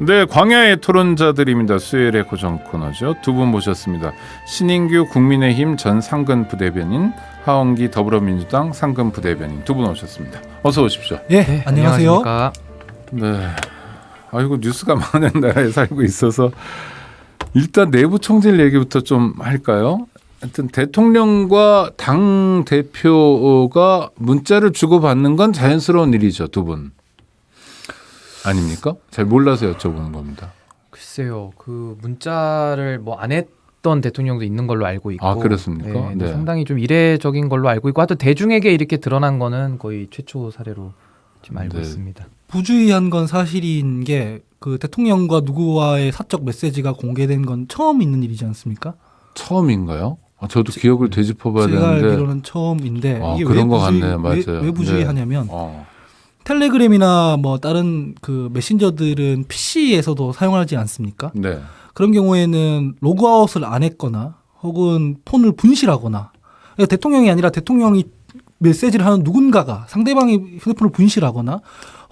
네, 광야의 토론자들입니다. 수요일의 고정 코너죠. 두 분 모셨습니다. 신인규 국민의힘 전 상근 부대변인, 하원기 더불어민주당 상근 부대변인 두 분 오셨습니다. 어서 오십시오. 예, 네, 안녕하세요. 안녕하십니까. 네. 아이고 뉴스가 많은 나라에 살고 있어서 일단 내부 총질 얘기부터 좀 할까요? 하여튼 대통령과 당 대표가 문자를 주고받는 건 자연스러운 일이죠, 두 분. 아닙니까? 잘 몰라서 여쭤보는 겁니다. 글쎄요, 그 문자를 뭐 안 했던 대통령도 있는 걸로 알고 있고. 아, 그렇습니까? 네, 네. 상당히 좀 이례적인 걸로 알고 있고, 하여튼 대중에게 이렇게 드러난 거는 거의 최초 사례로 지금 알고 네. 있습니다. 부주의한 건 사실인 게 그 대통령과 누구와의 사적 메시지가 공개된 건 처음 있는 일이지 않습니까? 처음인가요? 아, 저도 기억을 되짚어봐야 제가 되는데. 알기로는 처음인데 아, 이게 그런 왜것 부주의, 같네요. 맞아요. 왜, 왜 부주의하냐면 어. 텔레그램이나 뭐 다른 그 메신저들은 PC에서도 사용하지 않습니까? 네. 그런 경우에는 로그아웃을 안 했거나 혹은 폰을 분실하거나 그러니까 대통령이 아니라 대통령이 메시지를 하는 누군가가 상대방이 휴대폰을 분실하거나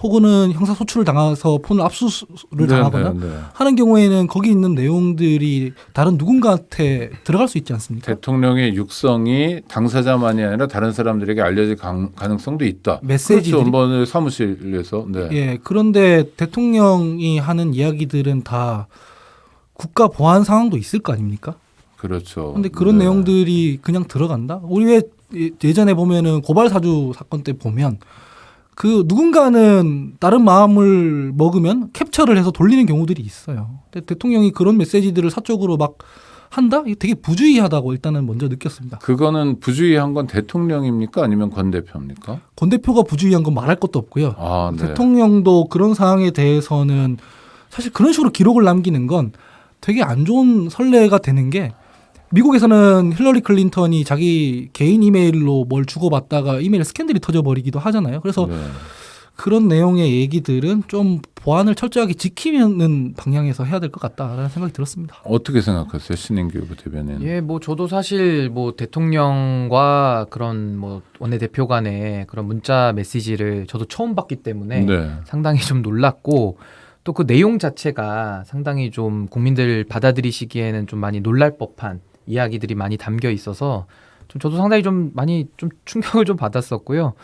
혹은 형사 소출을 당해서 폰을 압수를 당하거나 네, 네, 네. 하는 경우에는 거기 있는 내용들이 다른 누군가한테 들어갈 수 있지 않습니까? 대통령의 육성이 당사자만이 아니라 다른 사람들에게 알려질 가, 가능성도 있다. 메시지들이- 그렇죠. 뭐 사무실에서. 네. 예, 그런데 대통령이 하는 이야기들은 다 국가 보안 상황도 있을 거 아닙니까? 그렇죠. 근데 그런 네. 내용들이 그냥 들어간다? 우리 왜 예- 예전에 보면은 고발 사주 사건 때 보면 그 누군가는 다른 마음을 먹으면 캡처를 해서 돌리는 경우들이 있어요. 대통령이 그런 메시지들을 사적으로 막 한다? 되게 부주의하다고 일단은 먼저 느꼈습니다. 그거는 부주의한 건 대통령입니까? 아니면 권 대표입니까? 권 대표가 부주의한 건 말할 것도 없고요. 아, 네. 대통령도 그런 상황에 대해서는 사실 그런 식으로 기록을 남기는 건 되게 안 좋은 선례가 되는 게 미국에서는 힐러리 클린턴이 자기 개인 이메일로 뭘 주고받다가 이메일 스캔들이 터져버리기도 하잖아요. 그래서 네. 그런 내용의 얘기들은 좀 보안을 철저하게 지키는 방향에서 해야 될 것 같다라는 생각이 들었습니다. 어떻게 생각하세요, 신인규 부대변인? 예, 뭐 저도 사실 뭐 대통령과 그런 뭐 원내 대표 간의 그런 문자 메시지를 저도 처음 봤기 때문에 네. 상당히 좀 놀랐고 또 그 내용 자체가 상당히 좀 국민들 받아들이시기에는 좀 많이 놀랄 법한 이야기들이 많이 담겨 있어서 좀 저도 상당히 좀 많이 좀 충격을 좀 받았었고요.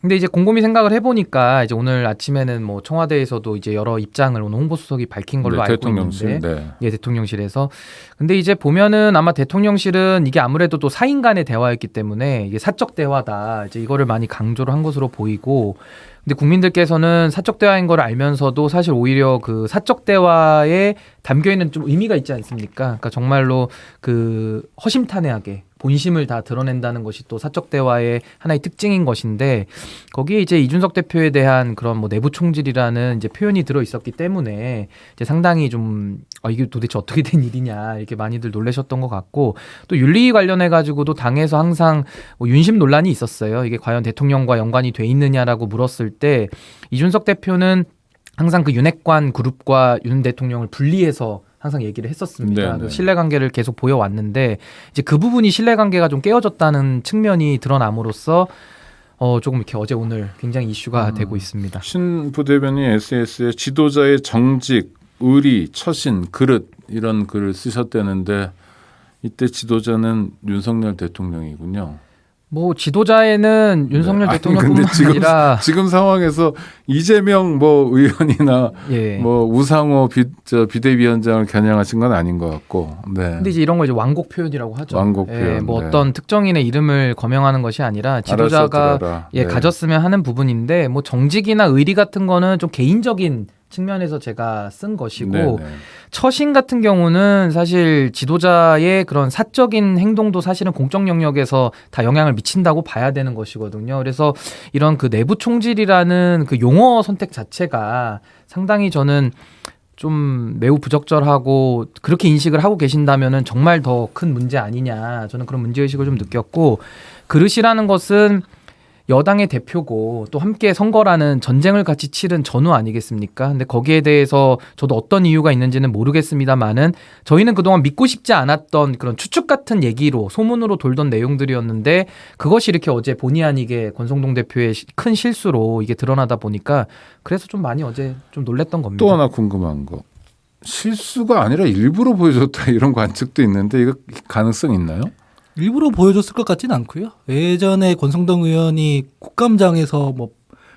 근데 이제 곰곰이 생각을 해보니까 이제 오늘 아침에는 뭐 청와대에서도 이제 여러 입장을 오늘 홍보수석이 밝힌 걸로 네, 알고 대통령실. 있는데 네. 예, 대통령실에서. 근데 이제 보면은 아마 대통령실은 이게 아무래도 또 사인 간의 대화였기 때문에 이게 사적 대화다. 이제 이거를 많이 강조를 한 것으로 보이고. 근데 국민들께서는 사적 대화인 걸 알면서도 사실 오히려 그 사적 대화에 담겨 있는 좀 의미가 있지 않습니까? 그러니까 정말로 그 허심탄회하게 본심을 다 드러낸다는 것이 또 사적 대화의 하나의 특징인 것인데 거기에 이제 이준석 대표에 대한 그런 뭐 내부 총질이라는 이제 표현이 들어 있었기 때문에 이제 상당히 좀 아, 이게 도대체 어떻게 된 일이냐 이렇게 많이들 놀라셨던 것 같고 또 윤리 관련해 가지고도 당에서 항상 뭐 윤심 논란이 있었어요. 이게 과연 대통령과 연관이 돼 있느냐라고 물었을 때 이준석 대표는 항상 그 윤핵관 그룹과 윤 대통령을 분리해서 항상 얘기를 했었습니다. 네네. 그 신뢰 관계를 계속 보여왔는데 이제 그 부분이 신뢰 관계가 좀 깨어졌다는 측면이 드러남으로써 어 조금 이렇게 어제 오늘 굉장히 이슈가 음. 되고 있습니다. 신 부대변인 SS에 지도자의 정직, 의리, 처신, 그릇 이런 글을 쓰셨다는데 이때 지도자는 윤석열 대통령이군요. 뭐 지도자에는 윤석열 네. 대통령뿐만 지금- 아니라 지금 상황에서 이재명 뭐 의원이나 예. 뭐 우상호 비, 저 비대위원장을 겨냥하신 건 아닌 것 같고. 네. 근데 이제 이런 걸 이제 왕곡 표현이라고 하죠. 왕곡 예, 표현, 뭐 네. 어떤 특정인의 이름을 거명하는 것이 아니라 지도자가. 예, 네. 가졌으면 하는 부분인데 뭐 정직이나 의리 같은 거는 좀 개인적인 측면에서 제가 쓴 것이고 네, 네. 처신 같은 경우는 사실 지도자의 그런 사적인 행동도 사실은 공적 영역에서 다 영향을 미친다고 봐야 되는 것이거든요. 그래서 이런 그 내부 총질이라는 그 용어 선택 자체가 상당히 저는 좀 매우 부적절하고 그렇게 인식을 하고 계신다면은 정말 더 큰 문제 아니냐 저는 그런 문제 의식을 좀 느꼈고 그릇이라는 것은 여당의 대표고 또 함께 선거라는 전쟁을 같이 치른 전후 아니겠습니까? 근데 거기에 대해서 저도 어떤 이유가 있는지는 모르겠습니다만은 저희는 그동안 믿고 싶지 않았던 그런 추측 같은 얘기로 소문으로 돌던 내용들이었는데 그것이 이렇게 어제 본의 아니게 권성동 대표의 시- 큰 실수로 이게 드러나다 보니까 그래서 좀 많이 어제 좀 놀랬던 겁니다. 또 하나 궁금한 거. 실수가 아니라 일부러 보여줬다 이런 관측도 있는데 이거 가능성 있나요? 일부러 보여줬을 것 같지는 않고요. 예전에 권성동 의원이 국감장에서 뭐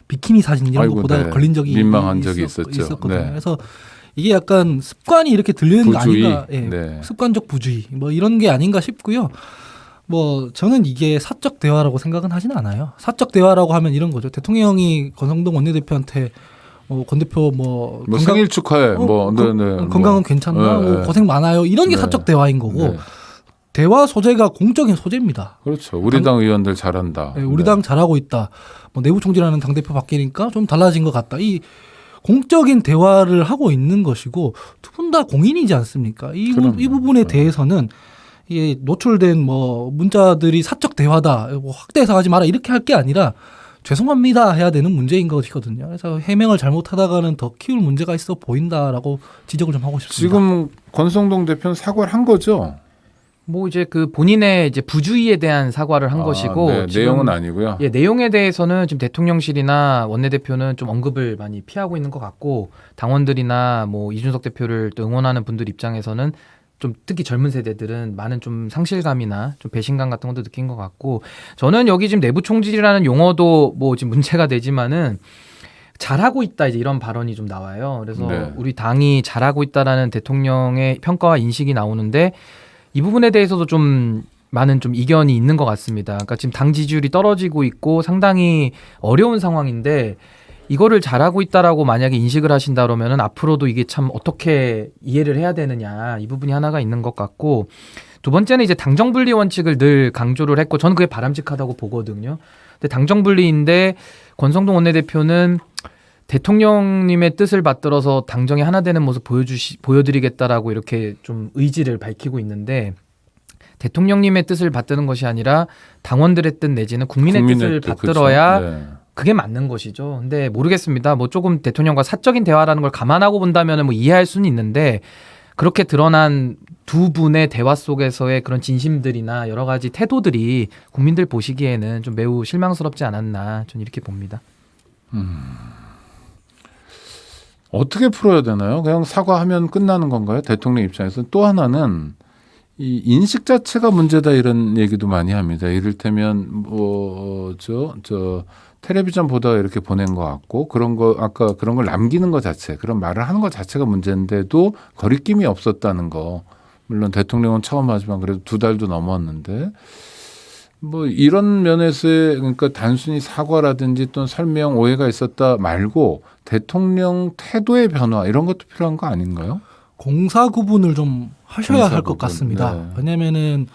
비키니 사진 이런 아이고, 거 보다가 네. 걸린 적이 민망한 적이 있었, 있었죠. 있었거든요. 네. 그래서 이게 약간 습관이 이렇게 들리는 거 부주의. 아닌가? 예, 네. 습관적 부주의 뭐 이런 게 아닌가 싶고요. 뭐 저는 이게 사적 대화라고 생각은 하진 않아요. 사적 대화라고 하면 이런 거죠. 대통령이 권성동 원내대표한테 어, 권 대표 뭐, 뭐 건강- 생일 축하해. 어, 뭐 건- 네, 네, 건강은 뭐. 괜찮나? 네, 뭐 네. 고생 많아요. 이런 게 네. 사적 대화인 거고 네. 대화 소재가 공적인 소재입니다. 그렇죠. 우리 당 의원들 잘한다. 네, 우리 네. 당 잘하고 있다. 뭐 내부 총질하는 당 대표 바뀌니까 좀 달라진 것 같다. 이 공적인 대화를 하고 있는 것이고 두 분 다 공인이지 않습니까? 이, 부-. 이 부분에 네. 대해서는 이게 노출된 뭐 문자들이 사적 대화다, 뭐 확대 해석하지 마라 이렇게 할 게 아니라 죄송합니다 해야 되는 문제인 것이거든요. 그래서 해명을 잘못하다가는 더 키울 문제가 있어 보인다라고 지적을 좀 하고 싶습니다. 지금 권성동 대표는 사과를 한 거죠. 뭐 이제 그 본인의 이제 부주의에 대한 사과를 한 아, 것이고 네, 지금 내용은 아니고요. 예, 내용에 대해서는 지금 대통령실이나 원내대표는 좀 언급을 많이 피하고 있는 것 같고 당원들이나 뭐 이준석 대표를 또 응원하는 분들 입장에서는 좀 특히 젊은 세대들은 많은 좀 상실감이나 좀 배신감 같은 것도 느낀 것 같고 저는 여기 지금 내부 총질이라는 용어도 뭐 지금 문제가 되지만은 잘하고 있다 이제 이런 발언이 좀 나와요. 그래서 네. 우리 당이 잘하고 있다라는 대통령의 평가와 인식이 나오는데 이 부분에 대해서도 좀 많은 좀 이견이 있는 것 같습니다. 그러니까 지금 당 지지율이 떨어지고 있고 상당히 어려운 상황인데 이거를 잘하고 있다라고 만약에 인식을 하신다 그러면은 앞으로도 이게 참 어떻게 이해를 해야 되느냐 이 부분이 하나가 있는 것 같고 두 번째는 이제 당정 분리 원칙을 늘 강조를 했고 저는 그게 바람직하다고 보거든요. 근데 당정 분리인데 권성동 원내대표는 대통령님의 뜻을 받들어서 당정이 하나 되는 모습 보여주시 보여드리겠다라고 이렇게 좀 의지를 밝히고 있는데 대통령님의 뜻을 받드는 것이 아니라 당원들의 뜻 내지는 국민의, 뜻을 뜻, 받들어야 그렇죠. 네. 그게 맞는 것이죠. 근데 모르겠습니다. 뭐 조금 대통령과 사적인 대화라는 걸 감안하고 본다면 뭐 이해할 수는 있는데 그렇게 드러난 두 분의 대화 속에서의 그런 진심들이나 여러 가지 태도들이 국민들 보시기에는 좀 매우 실망스럽지 않았나 저는 이렇게 봅니다. 어떻게 풀어야 되나요? 그냥 사과하면 끝나는 건가요? 대통령 입장에서 또 하나는 이 인식 자체가 문제다 이런 얘기도 많이 합니다. 이를테면 뭐저저 저 텔레비전 보다가 이렇게 보낸 것 같고 그런 거 아까 그런 걸 남기는 것 자체 그런 말을 하는 것 자체가 문제인데도 거리낌이 없었다는 거 물론 대통령은 처음 하지만 그래도 두 달도 넘었는데 뭐 이런 면에서의 그러니까 단순히 사과라든지 또는 설명 오해가 있었다 말고 대통령 태도의 변화 이런 것도 필요한 거 아닌가요? 공사 구분을 좀 하셔야 할 것 같습니다. 네. 왜냐면은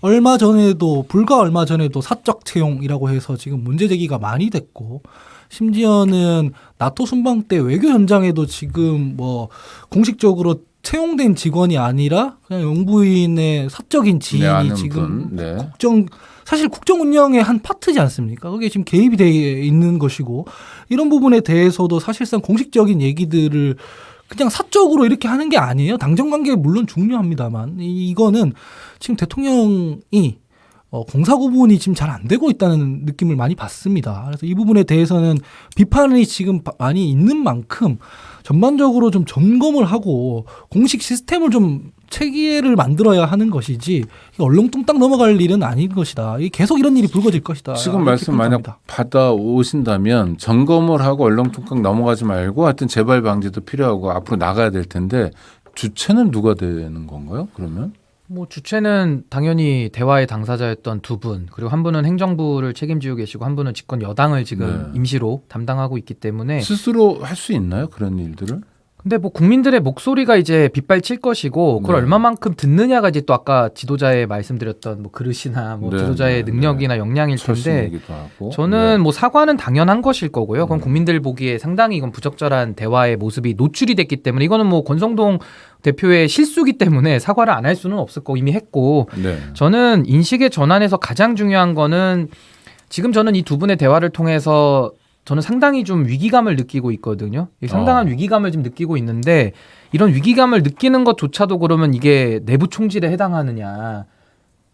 얼마 전에도 불과 얼마 전에도 사적 채용이라고 해서 지금 문제 제기가 많이 됐고 심지어는 나토 순방 때 외교 현장에도 지금 뭐 공식적으로 채용된 직원이 아니라 그냥 영부인의 사적인 지인이 네, 아는 지금 분. 네. 국정 사실 국정 운영의 한 파트지 않습니까? 그게 지금 개입이 돼 있는 것이고 이런 부분에 대해서도 사실상 공식적인 얘기들을 그냥 사적으로 이렇게 하는 게 아니에요. 당정 관계 물론 중요합니다만 이- 이거는 지금 대통령이 어, 공사 구분이 지금 잘 안 되고 있다는 느낌을 많이 받습니다. 그래서 이 부분에 대해서는 비판이 지금 바- 많이 있는 만큼 전반적으로 좀 점검을 하고 공식 시스템을 좀 체계를 만들어야 하는 것이지 얼렁뚱땅 넘어갈 일은 아닌 것이다. 계속 이런 일이 불거질 것이다. 지금 말씀 만약 평가합니다. 받아 오신다면 점검을 하고 얼렁뚱땅 넘어가지 말고 하여튼 재발 방지도 필요하고 앞으로 나가야 될 텐데 주체는 누가 되는 건가요? 그러면 뭐 주체는 당연히 대화의 당사자였던 두 분, 그리고 한 분은 행정부를 책임지고 계시고 한 분은 집권 여당을 지금 네. 임시로 담당하고 있기 때문에 스스로 할 수 있나요? 그런 일들을? 근데 뭐 국민들의 목소리가 이제 빗발칠 것이고 그걸 네. 얼마만큼 듣느냐가 이제 또 아까 지도자의 말씀드렸던 뭐 그릇이나 뭐 네, 지도자의 네, 능력이나 역량일 텐데. 저는 네. 뭐 사과는 당연한 것일 거고요. 그건 음. 국민들 보기에 상당히 이건 부적절한 대화의 모습이 노출이 됐기 때문에 이거는 뭐 권성동 대표의 실수기 때문에 사과를 안 할 수는 없을 거 이미 했고 네. 저는 인식의 전환에서 가장 중요한 거는 지금 저는 이 두 분의 대화를 통해서 저는 상당히 좀 위기감을 느끼고 있거든요. 이 상당한 어. 위기감을 지금 느끼고 있는데 이런 위기감을 느끼는 것조차도 그러면 이게 내부 총질에 해당하느냐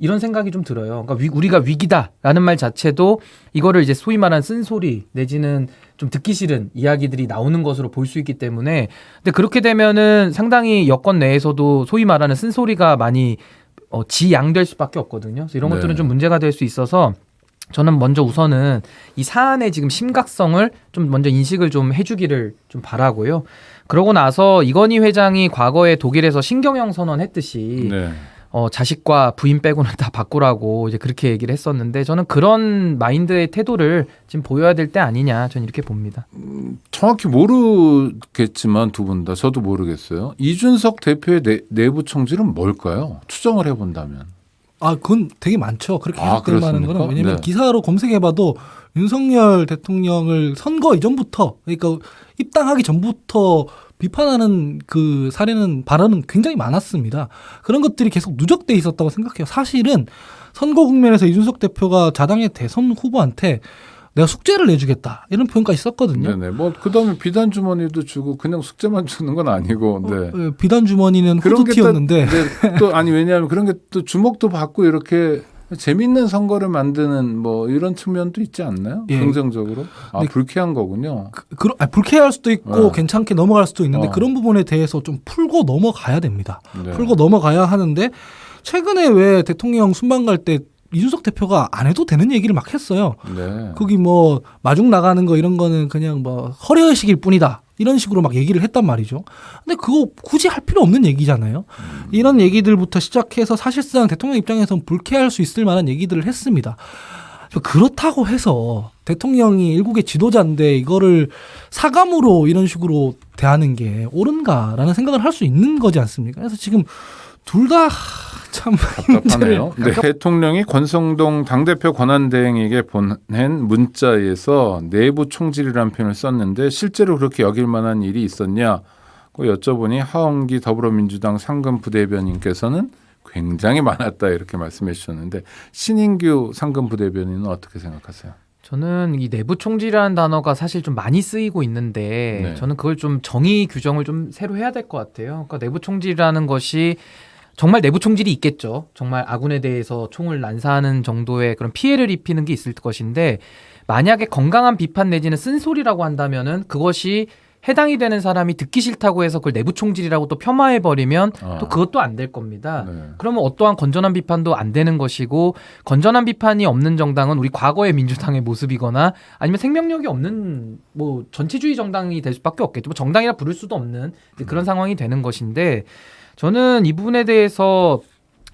이런 생각이 좀 들어요. 그러니까 위- 우리가 위기다라는 말 자체도 이거를 이제 소위 말하는 쓴소리 내지는 좀 듣기 싫은 이야기들이 나오는 것으로 볼 수 있기 때문에 근데 그렇게 되면은 상당히 여권 내에서도 소위 말하는 쓴소리가 많이 어, 지양될 수밖에 없거든요. 그래서 이런 네. 것들은 좀 문제가 될 수 있어서 저는 먼저 우선은 이 사안의 지금 심각성을 좀 먼저 인식을 좀 해주기를 좀 바라고요. 그러고 나서 이건희 회장이 과거에 독일에서 신경영 선언했듯이 네. 어, 자식과 부인 빼고는 다 바꾸라고 이제 그렇게 얘기를 했었는데 저는 그런 마인드의 태도를 지금 보여야 될 때 아니냐 저는 이렇게 봅니다. 정확히 모르겠지만 두 분 다 저도 모르겠어요. 이준석 대표의 내, 내부 총질은 뭘까요? 추정을 해본다면. 아, 그건 되게 많죠. 그렇게 아, 해석될 만한 그렇습니까? 거는 왜냐면 네. 기사로 검색해봐도 윤석열 대통령을 선거 이전부터 그러니까 입당하기 전부터 비판하는 그 사례는 발언은 굉장히 많았습니다. 그런 것들이 계속 누적돼 있었다고 생각해요. 사실은 선거 국면에서 이준석 대표가 자당의 대선 후보한테 내가 숙제를 내주겠다 이런 표현까지 썼거든요. 네네. 뭐 그다음에 비단 주머니도 주고 그냥 숙제만 주는 건 아니고. 네. 어, 예, 비단 주머니는 후드티였는데 또, 네, 또 아니 왜냐하면 그런 게 또 주목도 받고 이렇게 재밌는 선거를 만드는 뭐 이런 측면도 있지 않나요? 예. 긍정적으로. 아 네. 불쾌한 거군요. 그, 그런- 아니, 불쾌할 수도 있고 네. 괜찮게 넘어갈 수도 있는데 어. 그런 부분에 대해서 좀 풀고 넘어가야 됩니다. 네. 풀고 넘어가야 하는데 최근에 왜 대통령 순방 갈 때 이준석 대표가 안 해도 되는 얘기를 막 했어요. 네. 거기 뭐 마중 나가는 거 이런 거는 그냥 뭐 허례의식일 뿐이다. 이런 식으로 막 얘기를 했단 말이죠. 근데 그거 굳이 할 필요 없는 얘기잖아요. 이런 얘기들부터 시작해서 사실상 대통령 입장에서는 불쾌할 수 있을 만한 얘기들을 했습니다. 그렇다고 해서 대통령이 일국의 지도자인데 이거를 사감으로 이런 식으로 대하는 게 옳은가라는 생각을 할 수 있는 거지 않습니까? 그래서 지금 둘다 참 답답하네요. 네. 대통령이 권성동 당대표 권한대행에게 보낸 문자에서 내부 총질이라는 표현을 썼는데 실제로 그렇게 여길 만한 일이 있었냐? 고 여쭤보니 하원기 더불어민주당 상금 부대변인께서는 굉장히 많았다 이렇게 말씀해 주셨는데 신인규 상금 부대변인은 어떻게 생각하세요? 저는 이 내부 총질이라는 단어가 사실 좀 많이 쓰이고 있는데 네. 저는 그걸 좀 정의 규정을 좀 새로 해야 될 것 같아요. 그러니까 내부 총질이라는 것이 정말 내부 총질이 있겠죠. 정말 아군에 대해서 총을 난사하는 정도의 그런 피해를 입히는 게 있을 것인데 만약에 건강한 비판 내지는 쓴소리라고 한다면은 그것이 해당이 되는 사람이 듣기 싫다고 해서 그걸 내부 총질이라고 또 폄하해 버리면 어. 또 그것도 안 될 겁니다. 네. 그러면 어떠한 건전한 비판도 안 되는 것이고 건전한 비판이 없는 정당은 우리 과거의 민주당의 모습이거나 아니면 생명력이 없는 뭐 전체주의 정당이 될 수밖에 없겠죠. 뭐 정당이라 부를 수도 없는 그런 상황이 되는 것인데 저는 이 부분에 대해서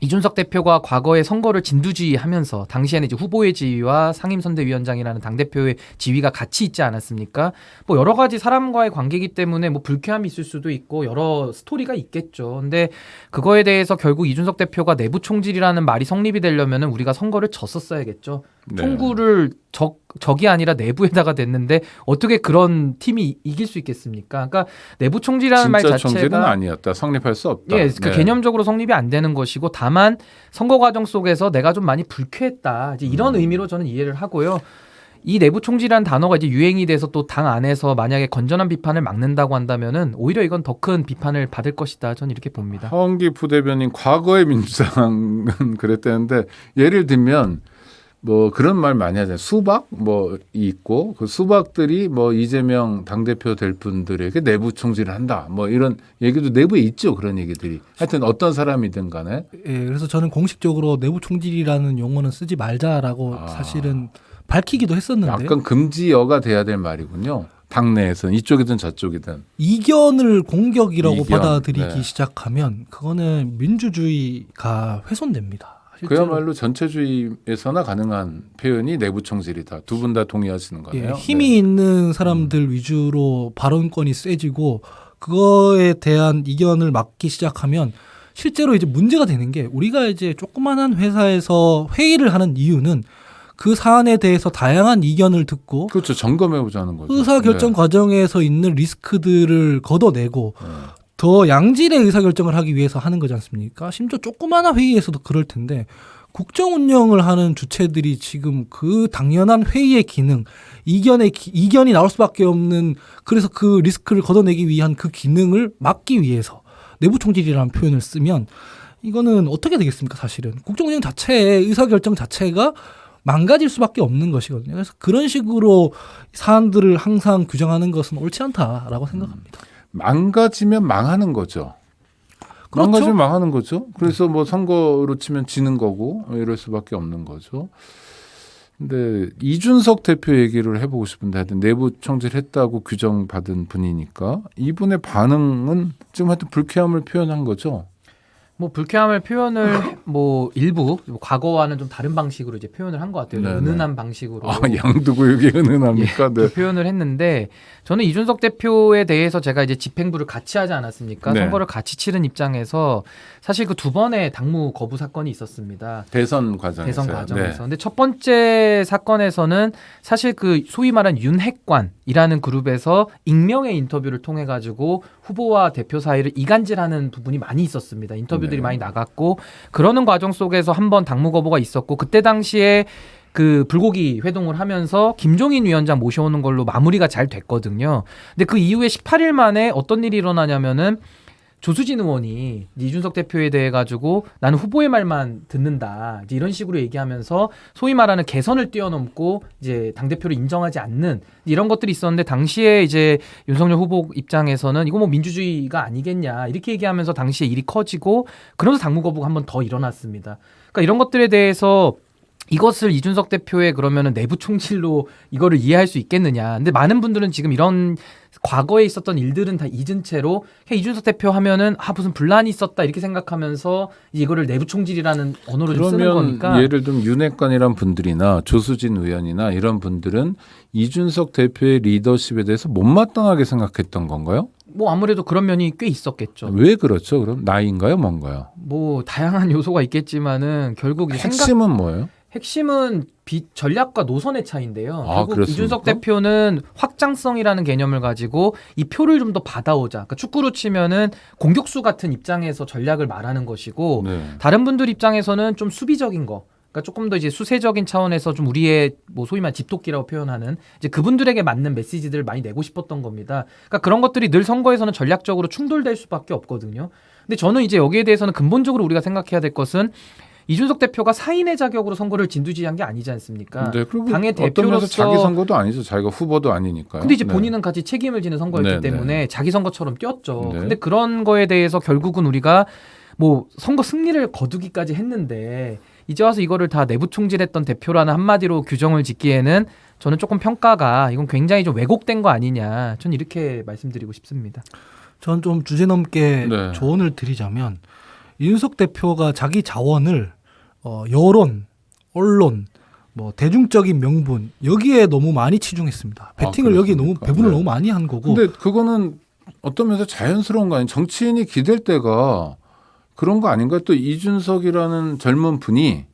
이준석 대표가 과거에 선거를 진두지휘하면서 당시에는 이제 후보의 지위와 상임선대위원장이라는 당 대표의 지위가 같이 있지 않았습니까? 뭐 여러 가지 사람과의 관계이기 때문에 뭐 불쾌함이 있을 수도 있고 여러 스토리가 있겠죠. 근데 그거에 대해서 결국 이준석 대표가 내부 총질이라는 말이 성립이 되려면은 우리가 선거를 졌었어야겠죠. 네. 총구를 적 적이 아니라 내부에다가 냈는데 어떻게 그런 팀이 이길 수 있겠습니까? 그러니까 내부 총질이라는 말 자체가 총질은 아니었다. 성립할 수 없다. 예, 그 네. 개념적으로 성립이 안 되는 것이고 다만 선거 과정 속에서 내가 좀 많이 불쾌했다. 이제 이런 음. 의미로 저는 이해를 하고요. 이 내부 총질이라는 단어가 이제 유행이 돼서 또 당 안에서 만약에 건전한 비판을 막는다고 한다면은 오히려 이건 더 큰 비판을 받을 것이다. 저는 이렇게 봅니다. 하원기 부대변인 과거의 민주당은 그랬다는데 예를 들면 뭐 그런 말 많이 하잖아요. 수박 뭐 있고 그 수박들이 뭐 이재명 당 대표 될 분들에게 내부 총질을 한다. 뭐 이런 얘기도 내부에 있죠. 그런 얘기들이. 하여튼 어떤 사람이든 간에 예, 그래서 저는 공식적으로 내부 총질이라는 용어는 쓰지 말자라고 아. 사실은 밝히기도 했었는데 약간 금지어가 돼야 될 말이군요. 당내에서는 이쪽이든 저쪽이든. 이견을 공격이라고 이견, 받아들이기 네. 시작하면 그거는 민주주의가 훼손됩니다. 그야말로 전체주의에서나 가능한 표현이 내부 총질이다. 두 분 다 동의하시는 예, 거네요. 힘이 네. 있는 사람들 위주로 발언권이 세지고 그거에 대한 이견을 막기 시작하면 실제로 이제 문제가 되는 게 우리가 이제 조그만한 회사에서 회의를 하는 이유는 그 사안에 대해서 다양한 이견을 듣고 그렇죠. 점검해 보자는 거죠. 의사 결정 과정에서 있는 리스크들을 걷어내고 네. 네. 더 양질의 의사 결정을 하기 위해서 하는 거지 않습니까? 심지어 조그마한 회의에서도 그럴 텐데 국정 운영을 하는 주체들이 지금 그 당연한 회의의 기능, 이견의 기- 이견이 나올 수밖에 없는 그래서 그 리스크를 걷어내기 위한 그 기능을 막기 위해서 내부 총질이라는 표현을 쓰면 이거는 어떻게 되겠습니까? 사실은 국정 운영 자체의 의사 결정 자체가 망가질 수밖에 없는 것이거든요. 그래서 그런 식으로 사안들을 항상 규정하는 것은 옳지 않다라고 생각합니다. 망가지면 망하는 거죠. 그렇죠. 망가지면 망하는 거죠. 그래서 뭐 선거로 치면 지는 거고 이럴 수밖에 없는 거죠. 근데 이준석 대표 얘기를 해보고 싶은데 하여튼 내부 총질했다고 규정받은 분이니까 이분의 반응은 지금 하여튼 불쾌함을 표현한 거죠. 뭐 불쾌함을 표현을 뭐 일부 뭐 과거와는 좀 다른 방식으로 이제 표현을 한 것 같아요. 좀 네네. 은은한 방식으로. 아, 양두구육이 은은합니까? 그 네. 표현을 했는데 저는 이준석 대표에 대해서 제가 이제 집행부를 같이 하지 않았습니까? 네. 선거를 같이 치른 입장에서 사실 그 두 번의 당무 거부 사건이 있었습니다. 대선 과정에서. 대선 과정에서. 근데 첫 번째 사건에서는 사실 그 소위 말한 윤핵관이라는 그룹에서 익명의 인터뷰를 통해 가지고 후보와 대표 사이를 이간질하는 부분이 많이 있었습니다. 인터뷰 들이 네. 많이 나갔고 그러는 과정 속에서 한 번 당무 거부가 있었고 그때 당시에 그 불고기 회동을 하면서 김종인 위원장 모셔오는 걸로 마무리가 잘 됐거든요. 근데 그 이후에 18일 만에 어떤 일이 일어나냐면은 조수진 의원이 이준석 대표에 대해 가지고 나는 후보의 말만 듣는다 이제 이런 식으로 얘기하면서 소위 말하는 개선을 뛰어넘고 이제 당 대표를 인정하지 않는 이런 것들이 있었는데 당시에 이제 윤석열 후보 입장에서는 이거 뭐 민주주의가 아니겠냐 이렇게 얘기하면서 당시에 일이 커지고 그러면서 당무 거부가 한 번 더 일어났습니다. 그러니까 이런 것들에 대해서 이것을 이준석 대표의 그러면은 내부 총질로 이거를 이해할 수 있겠느냐. 근데 많은 분들은 지금 이런 과거에 있었던 일들은 다 잊은 채로 그냥 이준석 대표 하면은 아 무슨 분란이 있었다 이렇게 생각하면서 이거를 내부 총질이라는 언어를 좀 쓰는 거니까 예를 들면 윤핵관이란 분들이나 조수진 의원이나 이런 분들은 이준석 대표의 리더십에 대해서 못마땅하게 생각했던 건가요? 뭐 아무래도 그런 면이 꽤 있었겠죠. 왜 그렇죠? 그럼 나이인가요, 뭔가요? 뭐 다양한 요소가 있겠지만은 결국 이제 생각 핵심은 뭐예요? 핵심은 비, 전략과 노선의 차이인데요. 아, 결국 그렇습니까? 이준석 대표는 확장성이라는 개념을 가지고 이 표를 좀 더 받아오자. 그러니까 축구로 치면은 공격수 같은 입장에서 전략을 말하는 것이고 네. 다른 분들 입장에서는 좀 수비적인 거. 그러니까 조금 더 이제 수세적인 차원에서 좀 우리의 뭐 소위 말 집도끼라고 표현하는 이제 그분들에게 맞는 메시지들을 많이 내고 싶었던 겁니다. 그러니까 그런 것들이 늘 선거에서는 전략적으로 충돌될 수밖에 없거든요. 근데 저는 이제 여기에 대해서는 근본적으로 우리가 생각해야 될 것은 이준석 대표가 사인의 자격으로 선거를 진두지휘한 게 아니지 않습니까? 네, 그리고 당의 대표로서- 자기 선거도 아니죠. 자기가 후보도 아니니까요. 근데 이제 네. 본인은 같이 책임을 지는 선거였기 네, 때문에 자기 선거처럼 뛰었죠. 네. 근데 그런 거에 대해서 결국은 우리가 뭐 선거 승리를 거두기까지 했는데 이제 와서 이거를 다 내부 총질했던 대표라는 한마디로 규정을 짓기에는 저는 조금 평가가 이건 굉장히 좀 왜곡된 거 아니냐. 전 이렇게 말씀드리고 싶습니다. 전 좀 주제 넘게 네. 조언을 드리자면 이준석 대표가 자기 자원을 어, 여론, 언론, 뭐 대중적인 명분 여기에 너무 많이 치중했습니다. 배팅을 여기 너무? 배분을 네. 너무 많이 한 거고. 근데 그거는 어떤 면에서 자연스러운 거 아니에요? 정치인이 기댈 때가 그런 거 아닌가요? 또 이준석이라는 젊은 분이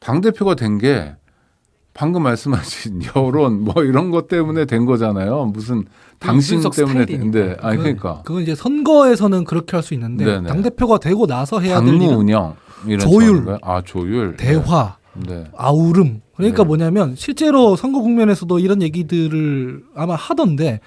당 대표가 된 게 방금 말씀하신 여론 뭐 이런 것 때문에 된 거잖아요. 무슨 당신 때문에. 된데 아니 그건- 그러니까 그건 이제 선거에서는 그렇게 할 수 있는데. 당 대표가 되고 나서 해야 될 일은 운영 이런 조율? 아 조율 대화, 네. 아우름. 그러니까 네. 뭐냐면 실제로 선거 국면에서도 이런 얘기들을 아마 하던데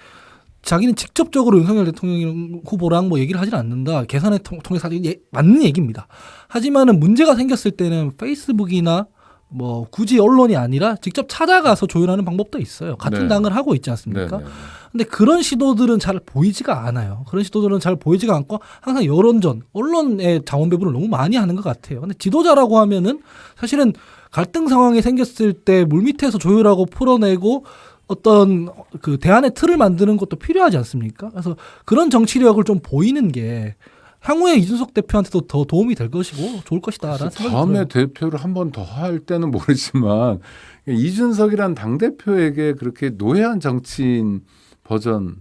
자기는 직접적으로 윤석열 대통령 후보랑 뭐 얘기를 하진 않는다. 계산을 통- 통해서 하는 예, 맞는 얘기입니다. 하지만은 문제가 생겼을 때는 페이스북이나 뭐 굳이 언론이 아니라 직접 찾아가서 조율하는 방법도 있어요. 같은 네. 당을 하고 있지 네. 않습니까? 네. 근데 그런 시도들은 잘 보이지가 않아요. 그런 시도들은 잘 보이지가 않고 항상 여론전, 언론의 자원 배분을 너무 많이 하는 것 같아요. 근데 지도자라고 하면은 사실은 갈등 상황이 생겼을 때 물밑에서 조율하고 풀어내고 어떤 그 대안의 틀을 만드는 것도 필요하지 않습니까? 그래서 그런 정치력을 좀 보이는 게 향후에 이준석 대표한테도 더 도움이 될 것이고 좋을 것이다라는 생각이 다음에 들어요. 대표를 한 번 더 할 때는 모르지만 이준석이란 당 대표에게 그렇게 노예한 정치인 버전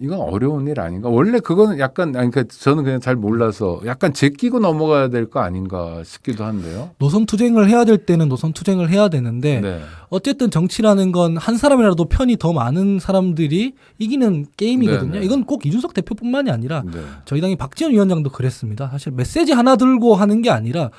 이건 어려운 일 아닌가? 원래 그거는 약간 아니 그러니까 저는 그냥 잘 몰라서 약간 제끼고 넘어가야 될 거 아닌가 싶기도 한데요. 노선 투쟁을 해야 될 때는 노선 투쟁을 해야 되는데 네. 어쨌든 정치라는 건 한 사람이라도 편이 더 많은 사람들이 이기는 게임이거든요. 네네. 이건 꼭 이준석 대표뿐만이 아니라 네. 저희 당의 박지원 위원장도 그랬습니다. 사실 메시지 하나 들고 하는 게 아니라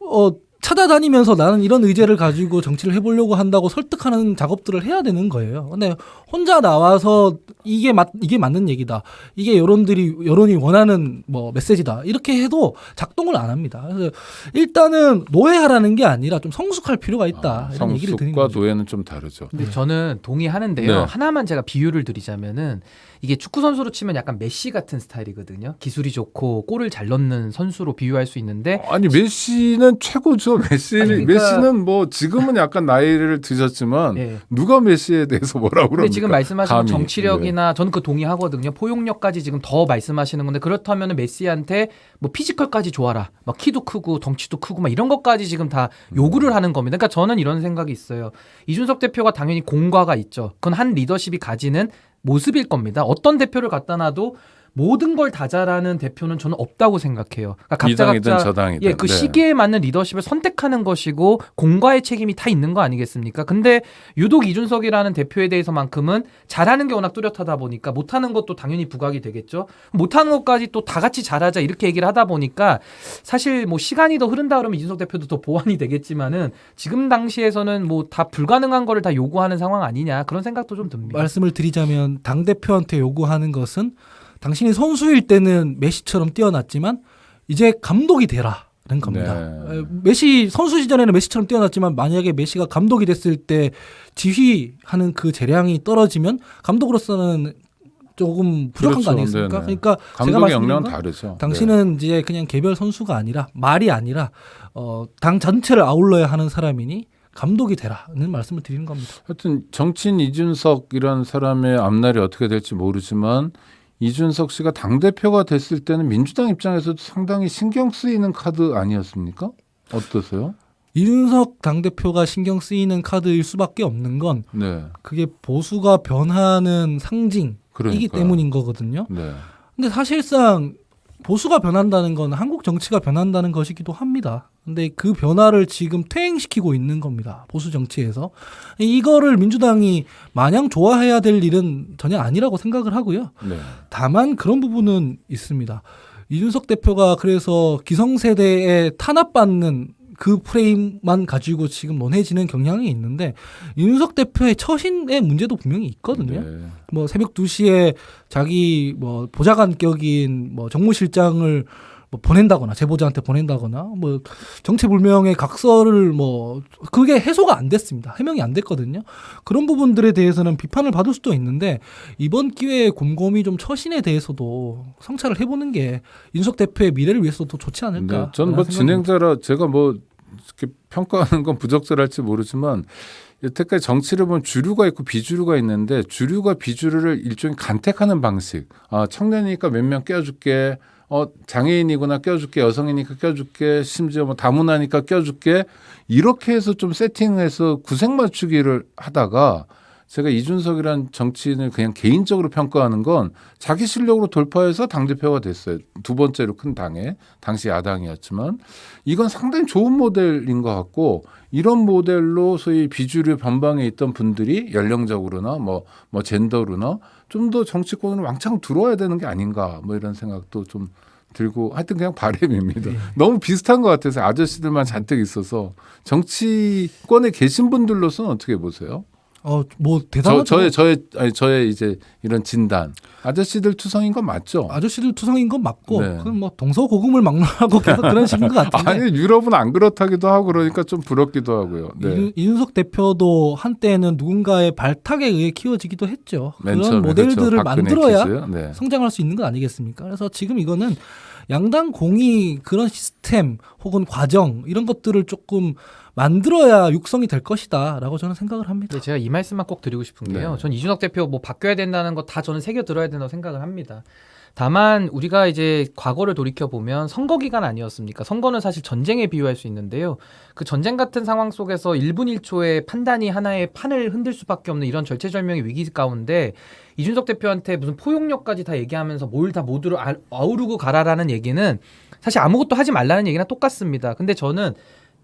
어 찾아다니면서 나는 이런 의제를 가지고 정치를 해보려고 한다고 설득하는 작업들을 해야 되는 거예요. 근데 혼자 나와서 이게 맞 이게 맞는 얘기다. 이게 여론들이 여론이 원하는 뭐 메시지다. 이렇게 해도 작동을 안 합니다. 그래서 일단은 노예하라는 게 아니라 좀 성숙할 필요가 있다. 아, 이런 얘기를 드리는 성숙과 거죠. 노예는 좀 다르죠. 근데 저는 동의하는데요. 네. 하나만 제가 비유를 드리자면은 이게 축구 선수로 치면 약간 메시 같은 스타일이거든요. 기술이 좋고 골을 잘 넣는 선수로 비유할 수 있는데 아니 메시는 최고죠. 메시 아니, 그러니까- 메시는 뭐 지금은 약간 나이를 드셨지만 예. 누가 메시에 대해서 뭐라고 그럽니까? 근데 지금 말씀하신 감히. 정치력이나 저는 그 동의하거든요. 포용력까지 지금 더 말씀하시는 건데 그렇다면 메시한테 뭐 피지컬까지 좋아라. 막 키도 크고 덩치도 크고 막 이런 것까지 지금 다 요구를 하는 겁니다. 그러니까 저는 이런 생각이 있어요. 이준석 대표가 당연히 공과가 있죠. 그건 한 리더십이 가지는 모습일 겁니다. 어떤 대표를 갖다 놔도 모든 걸 다 잘하는 대표는 저는 없다고 생각해요. 그러니까 각자 이당이든 각자 저당이든 예, 그 네. 시기에 맞는 리더십을 선택하는 것이고 공과의 책임이 다 있는 거 아니겠습니까? 근데 유독 이준석이라는 대표에 대해서만큼은 잘하는 게 워낙 뚜렷하다 보니까 못하는 것도 당연히 부각이 되겠죠. 못하는 것까지 또 다 같이 잘하자 이렇게 얘기를 하다 보니까 사실 뭐 시간이 더 흐른다 그러면 이준석 대표도 더 보완이 되겠지만은 지금 당시에서는 뭐 다 불가능한 거를 다 요구하는 상황 아니냐 그런 생각도 좀 듭니다. 말씀을 드리자면 당 대표한테 요구하는 것은 당신이 선수일 때는 메시처럼 뛰어났지만 이제 감독이 되라는 겁니다. 네. 에, 메시 선수 시절에는 메시처럼 뛰어났지만 만약에 메시가 감독이 됐을 때 지휘하는 그 재량이 떨어지면 감독으로서는 조금 부족한 그렇죠. 거 아니겠습니까? 네네. 그러니까 제가 감독의 말씀드린 건 다르죠. 네. 당신은 이제 그냥 개별 선수가 아니라 말이 아니라 어, 당 전체를 아울러야 하는 사람이니 감독이 되라는 말씀을 드리는 겁니다. 하여튼 정치인 이준석이라는 사람의 앞날이 어떻게 될지 모르지만 이준석 씨가 당 대표가 됐을 때는 민주당 입장에서도 상당히 신경 쓰이는 카드 아니었습니까? 어떠세요? 이준석 당대표가 신경 쓰이는 카드일 수밖에 없는 건 네, 그게 보수가 변하는 상징이기 그러니까 때문인 거거든요. 네, 근데 사실상 보수가 변한다는 건 한국 정치가 변한다는 것이기도 합니다. 근데 그 변화를 지금 퇴행시키고 있는 겁니다. 보수 정치에서. 이거를 민주당이 마냥 좋아해야 될 일은 전혀 아니라고 생각을 하고요. 네. 다만 그런 부분은 있습니다. 이준석 대표가 그래서 기성세대에 탄압받는 그 프레임만 가지고 지금 논해지는 경향이 있는데 이준석 대표의 처신의 문제도 분명히 있거든요. 네. 뭐 새벽 2시에 자기 뭐 보좌관격인 뭐 정무실장을 뭐 보낸다거나 제보자한테 보낸다거나 뭐 정체불명의 각서를 뭐 그게 해소가 안 됐습니다. 해명이 안 됐거든요. 그런 부분들에 대해서는 비판을 받을 수도 있는데 이번 기회에 곰곰이 좀 처신에 대해서도 성찰을 해보는 게 윤석 대표의 미래를 위해서도 좋지 않을까. 네, 저는 뭐 진행자라 제가 뭐 이렇게 평가하는 건 부적절할지 모르지만 여태까지 정치를 보면 주류가 있고 비주류가 있는데 주류가 비주류를 일종의 간택하는 방식. 아 청년이니까 몇 명 껴줄게. 어 장애인이구나 껴줄게. 여성이니까 껴줄게. 심지어 뭐 다문화니까 껴줄게. 이렇게 해서 좀 세팅해서 구색 맞추기를 하다가 제가 이준석이란 정치인을 그냥 개인적으로 평가하는 건 자기 실력으로 돌파해서 당대표가 됐어요. 두 번째로 큰 당에 당시 야당이었지만 이건 상당히 좋은 모델인 것 같고 이런 모델로 소위 비주류 변방에 있던 분들이 연령적으로나 뭐, 뭐 젠더로나 좀 더 정치권으로 왕창 들어와야 되는 게 아닌가 뭐 이런 생각도 좀 들고 하여튼 그냥 바램입니다. 너무 비슷한 것 같아서 아저씨들만 잔뜩 있어서 정치권에 계신 분들로서는 어떻게 보세요? 어뭐 저, 대단하죠. 저 의 저의 아니 저의 이제 이런 진단 아저씨들 투성인 건 맞죠? 아저씨들 투성인 건 맞고 네. 그건 뭐 동서고금을 막론하고 계속 그런 식인 것 같은데 아니 유럽은 안 그렇다기도 하고 그러니까 좀 부럽기도 하고요. 네. 이준석 대표도 한때는 누군가의 발탁에 의해 키워지기도 했죠. 맨 그런 처음에 모델들을 그렇죠. 만들어야. 네. 성장할 수 있는 거 아니겠습니까? 그래서 지금 이거는 양당 공이 그런 시스템 혹은 과정 이런 것들을 조금 만들어야 육성이 될 것이다라고 저는 생각을 합니다. 근데 제가 이 말씀만 꼭 드리고 싶은 게요. 네. 전 이준석 대표 뭐 바뀌어야 된다는 거 다 저는 새겨 들어야 된다고 생각을 합니다. 다만 우리가 이제 과거를 돌이켜 보면 선거 기간 아니었습니까? 선거는 사실 전쟁에 비유할 수 있는데요. 그 전쟁 같은 상황 속에서 1분 1초의 판단이 하나의 판을 흔들 수밖에 없는 이런 절체절명의 위기 가운데 이준석 대표한테 무슨 포용력까지 다 얘기하면서 뭘 다 모두를 아- 아우르고 가라라는 얘기는 사실 아무것도 하지 말라는 얘기나 똑같습니다. 근데 저는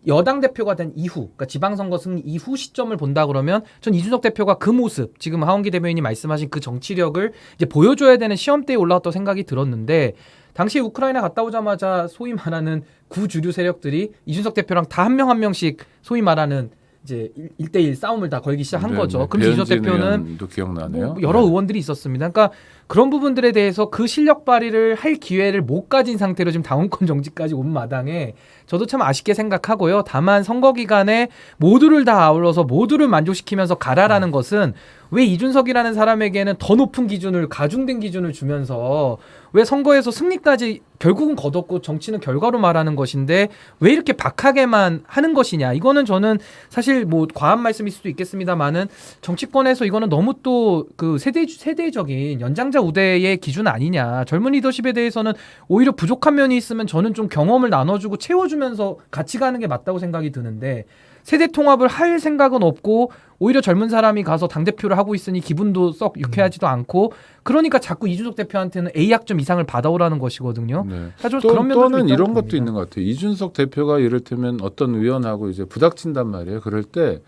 여당 대표가 된 이후, 그러니까 지방선거 승리 이후 시점을 본다 그러면 전 이준석 대표가 그 모습, 지금 하원기 대변인이 말씀하신 그 정치력을 이제 보여줘야 되는 시험대에 올라왔다고 생각이 들었는데 당시 우크라이나 갔다 오자마자 소위 말하는 구주류 세력들이 이준석 대표랑 다 한 명 한 명씩 소위 말하는 이제 일대일 싸움을 다 걸기 시작한 네, 거죠. 네. 그럼 이준석 대표는 기억나네요. 뭐 여러 네. 의원들이 있었습니다. 그러니까 그런 부분들에 대해서 그 실력 발휘를 할 기회를 못 가진 상태로 지금 당원권 정지까지 온 마당에 저도 참 아쉽게 생각하고요. 다만 선거 기간에 모두를 다 아울러서 모두를 만족시키면서 가라라는 것은 왜 이준석이라는 사람에게는 더 높은 기준을 가중된 기준을 주면서 왜 선거에서 승리까지 결국은 거뒀고 정치는 결과로 말하는 것인데 왜 이렇게 박하게만 하는 것이냐 이거는 저는 사실 뭐 과한 말씀일 수도 있겠습니다만은 정치권에서 이거는 너무 또 그 세대 세대적인 연장 자 우대의 기준 아니냐 젊은 리더십에 대해서는 오히려 부족한 면이 있으면 저는 좀 경험을 나눠주고 채워주면서 같이 가는 게 맞다고 생각이 드는데 세대 통합을 할 생각은 없고 오히려 젊은 사람이 가서 당 대표를 하고 있으니 기분도 썩 유쾌하지도 않고 그러니까 자꾸 이준석 대표한테는 A 학점 이상을 받아오라는 것이거든요. 네. 또, 그런 또는 이런 것도. 있는 것 같아요. 이준석 대표가 이를테면 어떤 의원하고 이제 부닥친단 말이에요. 그럴 때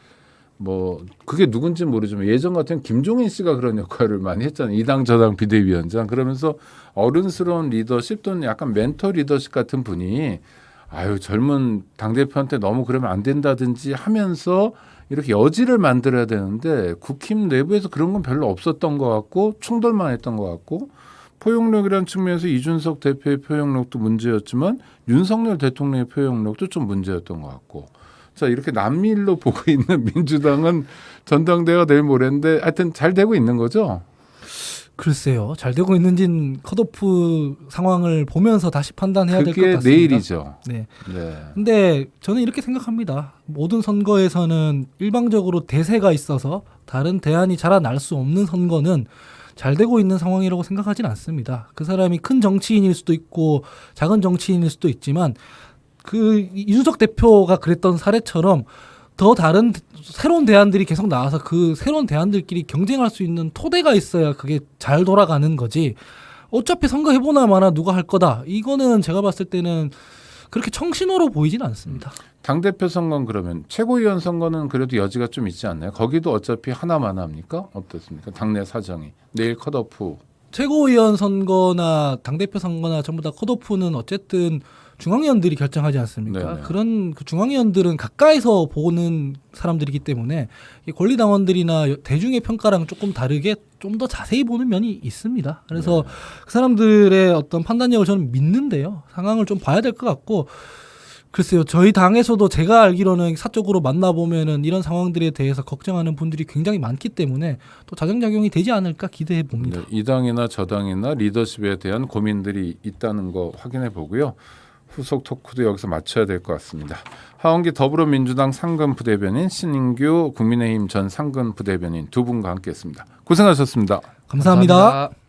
뭐 그게 누군지 모르지만 예전 같은 김종인 씨가 그런 역할을 많이 했잖아요. 이당 저당 비대위원장 그러면서 어른스러운 리더십 또는 약간 멘토 리더십 같은 분이 아유 젊은 당 대표한테 너무 그러면 안 된다든지 하면서 이렇게 여지를 만들어야 되는데 국힘 내부에서 그런 건 별로 없었던 것 같고 충돌만 했던 것 같고 포용력이라는 측면에서 이준석 대표의 포용력도 문제였지만 윤석열 대통령의 포용력도 좀 문제였던 것 같고 자 이렇게 남미일로 보고 있는 민주당은 전당대회가 내일 모레인데 하여튼 잘 되고 있는 거죠. 글쎄요. 잘 되고 있는지는 컷오프 상황을 보면서 다시 판단해야 될것 그게 같습니다. 내일이죠. 네. 네. 근데 저는 이렇게 생각합니다. 모든 선거에서는 일방적으로 대세가 있어서 다른 대안이 자라날 수 없는 선거는 잘 되고 있는 상황이라고 생각하진 않습니다. 그 사람이 큰 정치인일 수도 있고 작은 정치인일 수도 있지만 그 이준석 대표가 그랬던 사례처럼 더 다른 새로운 대안들이 계속 나와서 그 새로운 대안들끼리 경쟁할 수 있는 토대가 있어야 그게 잘 돌아가는 거지. 어차피 선거 해보나 마나 누가 할 거다. 이거는 제가 봤을 때는 그렇게 청신호로 보이진 않습니다. 당 대표 선거는 그러면 최고위원 선거는 그래도 여지가 좀 있지 않나요? 거기도 어차피 하나만 합니까? 어떻습니까? 당내 사정이 내일 컷오프. 최고위원 선거나 당 대표 선거나 전부 다 컷오프는 어쨌든 중앙위원들이 결정하지 않습니까? 네네. 그런 그 중앙위원들은 가까이서 보는 사람들이기 때문에 이 권리당원들이나 여- 대중의 평가랑 조금 다르게 좀 더 자세히 보는 면이 있습니다. 그래서 네. 그 사람들의 어떤 판단력을 저는 믿는데요. 상황을 좀 봐야 될 것 같고 글쎄요. 저희 당에서도 제가 알기로는 사적으로 만나보면은 이런 상황들에 대해서 걱정하는 분들이 굉장히 많기 때문에 또 자정작용이 되지 않을까 기대해 봅니다. 네, 이 당이나 저 당이나 리더십에 대한 고민들이 있다는 거 확인해 보고요. 후속 토크도 여기서 마쳐야 될 것 같습니다. 하원기 더불어민주당 상근 부대변인 신인규 국민의힘 전 상근 부대변인 두 분과 함께했습니다. 고생하셨습니다. 감사합니다. 감사합니다.